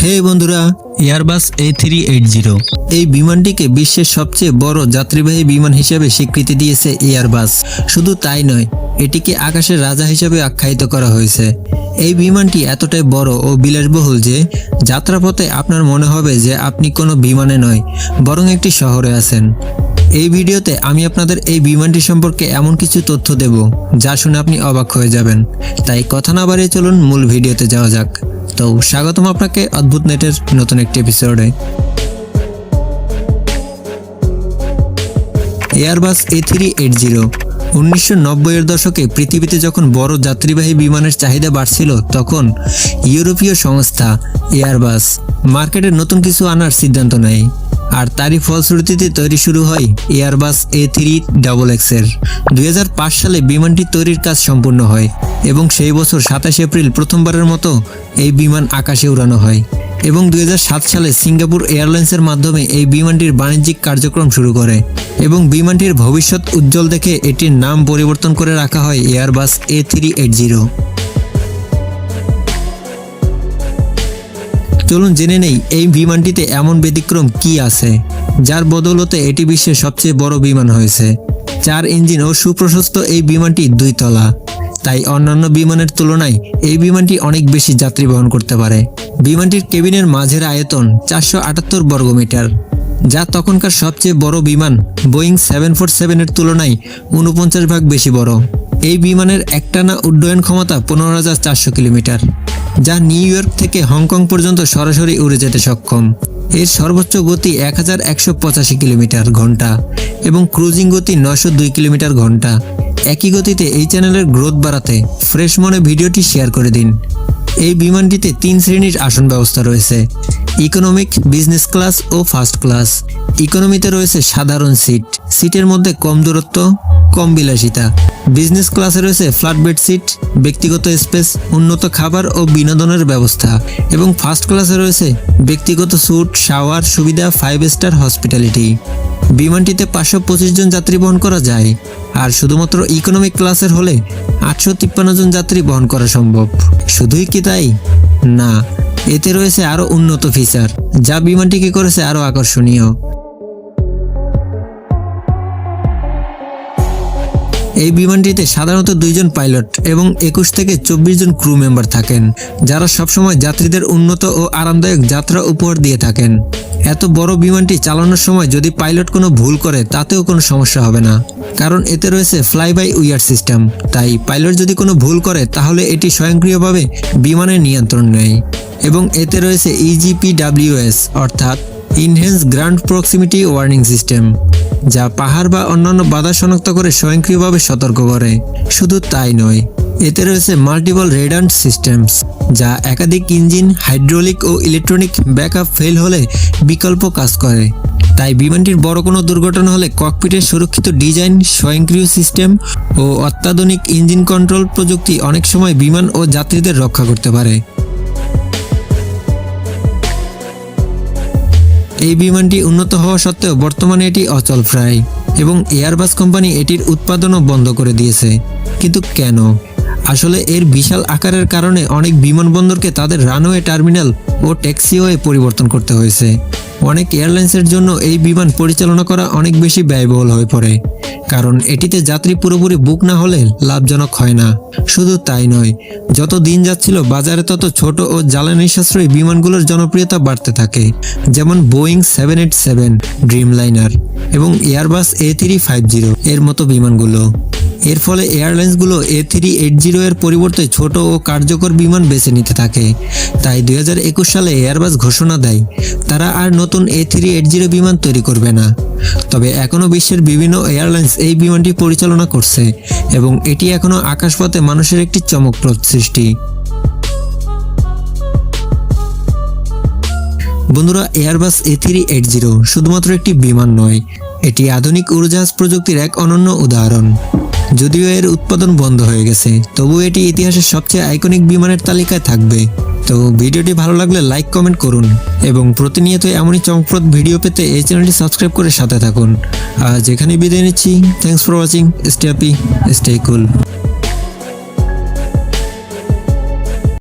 হে বন্ধুরা Airbus A three eight zero এই বিমানটিকে বিশ্বের সবচেয়ে বড় যাত্রীবাহী বিমান হিসেবে স্বীকৃতি দিয়েছে এয়ারবাস শুধু তাই নয়, এটিকে আকাশের রাজা হিসেবে আখ্যায়িত করা হয়েছে। এই বিমানটি এতটাই বড় ও বিলাসবহুল যে, যাত্রাপথে আপনার মনে হবে যে আপনি কোনো বিমানে নয়, বরং একটি শহরে আছেন। এই ভিডিওতে আমি আপনাদের এই বিমানটি সম্পর্কে এমন কিছু তথ্য দেব, যা শুনে আপনি অবাক হয়ে যাবেন। তাই কথা না বাড়িয়ে চলুন মূল ভিডিওতে যাওয়া যাক। তো স্বাগতম আপনাকে অদ্ভুত নেটের নতুন একটি এপিসোডে Airbus A three eight zero উনিশশো নব্বইয়ের দশকে পৃথিবীতে যখন বড় যাত্রীবাহী বিমানের চাহিদা বাড়ছিল, তখন ইউরোপীয় সংস্থা এয়ারবাস মার্কেটে নতুন কিছু আনার সিদ্ধান্ত নেয়। আর তারই ফলশ্রুতিতে তৈরি শুরু হয় এয়ারবাস এ থ্রি ডাবল এক্সের দুই হাজার পাঁচ সালে বিমানটি তৈরির কাজ সম্পূর্ণ হয় এবং সেই বছর সাতাশ এপ্রিল প্রথমবারের মতো এই বিমান আকাশে উড়ানো হয় এবং দু হাজার সাত সালে সিঙ্গাপুর এয়ারলাইন্সের মাধ্যমে এই বিমানটির বাণিজ্যিক কার্যক্রম শুরু করে এবং বিমানটির ভবিষ্যৎ উজ্জ্বল দেখে এটির নাম পরিবর্তন করে রাখা হয় Airbus A three eight zero চলুন জেনে নেই, এই বিমানটিতে এমন ব্যতিক্রম কি আছে, যার বদৌলতে এটি বিশ্বের সবচেয়ে বড় বিমান হয়েছে। চার ইঞ্জিন ও সুপ্রশস্ত এই বিমানটি দুই তলা। তাই অন্যান্য বিমানের তুলনায় এই বিমানটি অনেক বেশি যাত্রী বহন করতে পারে। বিমানটির কেবিনের মাঝের আয়তন চারশো আটাত্তর বর্গমিটার, যা তখনকার সবচেয়ে বড় বিমান বোয়িং সেভেন ফোর সেভেনের তুলনায় উনপঞ্চাশ ভাগ বেশি বড়। এই বিমানের একটানা উড্ডয়ন ক্ষমতা পনেরো হাজার চারশো কিলোমিটার। যা নিউ ইয়র্ক থেকে হংকং পর্যন্ত সরাসরি উড়ে যেতে সক্ষম। এর সর্বোচ্চ গতি এক হাজার একশো পঁচাশি কিলোমিটার ঘণ্টা এবং ক্রুজিং গতি নশো দুই কিলোমিটার ঘণ্টা। একই গতিতে এই চ্যানেলের গ্রোথ বাড়াতে ফ্রেশ মনে ভিডিওটি শেয়ার করে দিন। এই বিমানটিতে তিন শ্রেণির আসন ব্যবস্থা রয়েছে। ইকোনমিক বিজনেস ক্লাস ও ফার্স্ট ক্লাস ইকোনমিতে রয়েছে সাধারণ সিট সিটের মধ্যে কম দূরত্ব, কম বিলাসিতা। বিজনেস ক্লাসে রয়েছে ফ্ল্যাট বেড সিট ব্যক্তিগত স্পেস উন্নত খাবার ও বিনোদনের ব্যবস্থা। এবং ফার্স্ট ক্লাসে রয়েছে ব্যক্তিগত স্যুট শাওয়ার সুবিধা ফাইভ স্টার হসপিটালিটি বিমানটিতে পাঁচশো পঁচিশ জন যাত্রী বহন করা যায়। আর শুধুমাত্র ইকোনমিক ক্লাসের হলে আটশো তিপ্পান্ন জন যাত্রী বহন করা সম্ভব। শুধুই কি তাই? না। এতে রয়েছে আরও উন্নত ফিচার যা বিমানটিকে করেছে আরও আকর্ষণীয়। এই বিমানটিতে সাধারণত দুইজন পাইলট এবং একুশ থেকে চব্বিশ জন ক্রু মেম্বার থাকেন, যারা সবসময় যাত্রীদের উন্নত ও আরামদায়ক যাত্রা উপহার দিয়ে থাকেন। এত বড় বিমানটি চালানোর সময় যদি পাইলট কোনো ভুল করে, তাতেও কোনো সমস্যা হবে না। কারণ এতে রয়েছে ফ্লাই বাই উইয়ার সিস্টেম তাই পাইলট যদি কোনো ভুল করে, তাহলে এটি স্বয়ংক্রিয়ভাবে বিমানের নিয়ন্ত্রণ নেয়। এবং এতে রয়েছে ইজিপিডাব্লিউএস অর্থাৎ enhanced ground proximity warning system যা পাহাড় বা অন্যান্য বাধা শনাক্ত করে স্বয়ংক্রিয়ভাবে সতর্ক করে। শুধু তাই নয়, এতে রয়েছে মাল্টিপল রেডান্ট সিস্টেমস যা একাধিক ইঞ্জিন হাইড্রোলিক ও ইলেকট্রনিক ব্যাকআপ ফেল হলে বিকল্প কাজ করে। তাই বিমানটির বড় কোনো দুর্ঘটনা হলে ককপিটের সুরক্ষিত ডিজাইন স্বয়ংক্রিয় সিস্টেম ও অত্যাধুনিক ইঞ্জিন কন্ট্রোল প্রযুক্তি অনেক সময় বিমান ও যাত্রীদের রক্ষা করতে পারে। এই বিমানটি উন্নত হওয়া সত্ত্বেও বর্তমানে এটি অচল প্রায় এবং এয়ারবাস কোম্পানি এটির উৎপাদনও বন্ধ করে দিয়েছে। কিন্তু কেন? আসলে এর বিশাল আকারের কারণে অনেক বিমানবন্দরকে তাদের রানওয়ে টার্মিনাল ও ট্যাক্সিওয়ে পরিবর্তন করতে হয়েছে। অনেক এয়ারলাইন্সের জন্য এই বিমান পরিচালনা করা অনেক বেশি ব্যয়বহুল হয়ে পড়ে। কারণ এটিতে যাত্রী পুরোপুরি বুক না হলে লাভজনক হয় না। শুধু তাই নয়, যত দিন যাচ্ছিল বাজারে তত ছোট ও জ্বালানি সাশ্রয়ী বিমানগুলোর জনপ্রিয়তা বাড়তে থাকে, যেমন Boeing seven eight seven, Dreamliner এবং Airbus A three five zero এর মতো বিমানগুলো। এর ফলে এয়ারলাইন্সগুলো এ থ্রি এইট জিরো এর পরিবর্তে ছোট ও কার্যকর বিমান বেছে নিতে থাকে। তাই দুই হাজার একুশ সালে এয়ারবাস ঘোষণা দেয়, তারা আর নতুন এ থ্রি এইট জিরো বিমান তৈরি করবে না। তবে এখনও বিশ্বের বিভিন্ন এয়ারলাইন্স এই বিমানটি পরিচালনা করছে এবং এটি এখনও আকাশপথে মানুষের একটি চমকপ্রদ সৃষ্টি। বন্ধুরা, Airbus A three eight zero শুধুমাত্র একটি বিমান নয়, এটি আধুনিক উড়োজাহাজ প্রযুক্তির এক অনন্য উদাহরণ। যদিও এর উৎপাদন বন্ধ হয়ে গেছে, তবু এটি ইতিহাসের সবচেয়ে আইকনিক বিমানের তালিকায় থাকবে। তো ভিডিওটি ভালো লাগলে লাইক, কমেন্ট করুন এবং প্রতিনিয়ত এমনই চমকপ্রদ ভিডিও পেতে এই চ্যানেলটি সাবস্ক্রাইব করে সাথে থাকুন। আর এখানে বিদায় নিচ্ছি thanks for watching stay happy stay cool